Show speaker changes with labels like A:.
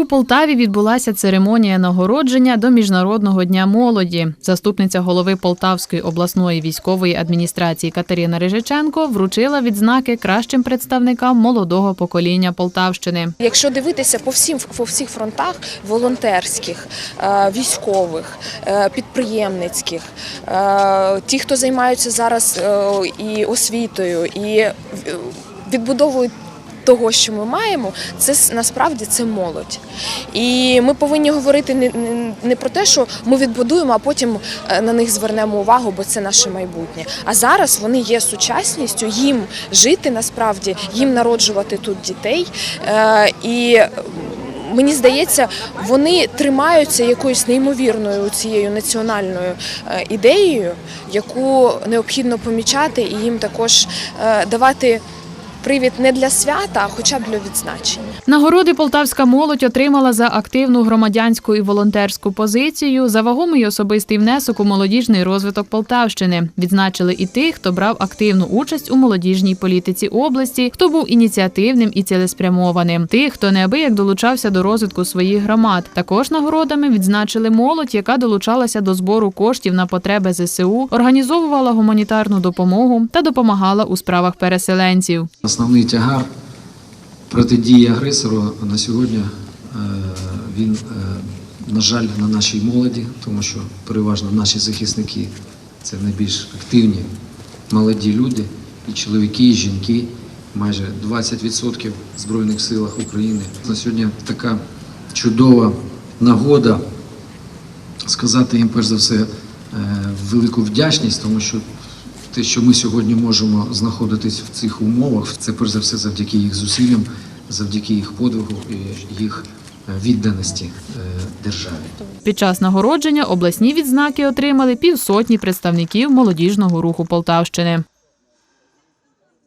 A: У Полтаві відбулася церемонія нагородження до Міжнародного дня молоді. Заступниця голови Полтавської обласної військової адміністрації Катерина Рижиченко вручила відзнаки кращим представникам молодого покоління Полтавщини.
B: Якщо дивитися по всім по всіх фронтах волонтерських, е, військових, е, підприємницьких, е, ті, хто займаються зараз і освітою, і відбудовують. Того, що ми маємо, це насправді це молодь. І ми повинні говорити не, не, про те, що ми відбудуємо, а потім е, на них звернемо увагу, бо це наше майбутнє. А зараз вони є сучасністю, їм жити насправді, їм народжувати тут дітей. Е, і Мені здається, вони тримаються якоюсь неймовірною цією національною е, ідеєю, яку необхідно помічати і їм також давати привід не для свята, а хоча б для відзначення.
A: Нагороди полтавська молодь отримала за активну громадянську і волонтерську позицію, за вагомий особистий внесок у молодіжний розвиток Полтавщини. Відзначили і тих, хто брав активну участь у молодіжній політиці області, хто був ініціативним і цілеспрямованим. Тих, хто неабияк долучався до розвитку своїх громад. Також нагородами відзначили молодь, яка долучалася до збору коштів на потреби ЗСУ, організовувала гуманітарну допомогу та допомагала у справах переселенців.
C: Основний тягар протидії агресору на сьогодні е, він, е, на жаль, на нашій молоді, тому що переважно наші захисники це найбільш активні молоді люди, і чоловіки, і жінки, майже 20% в Збройних силах України. На сьогодні така чудова нагода сказати їм перш за все е, велику вдячність, тому що те, що ми сьогодні можемо знаходитись в цих умовах, це перш за все завдяки їх зусиллям, завдяки їх подвигу і їх е, відданості е, державі.
A: Під час нагородження обласні відзнаки отримали півсотні представників молодіжного руху Полтавщини.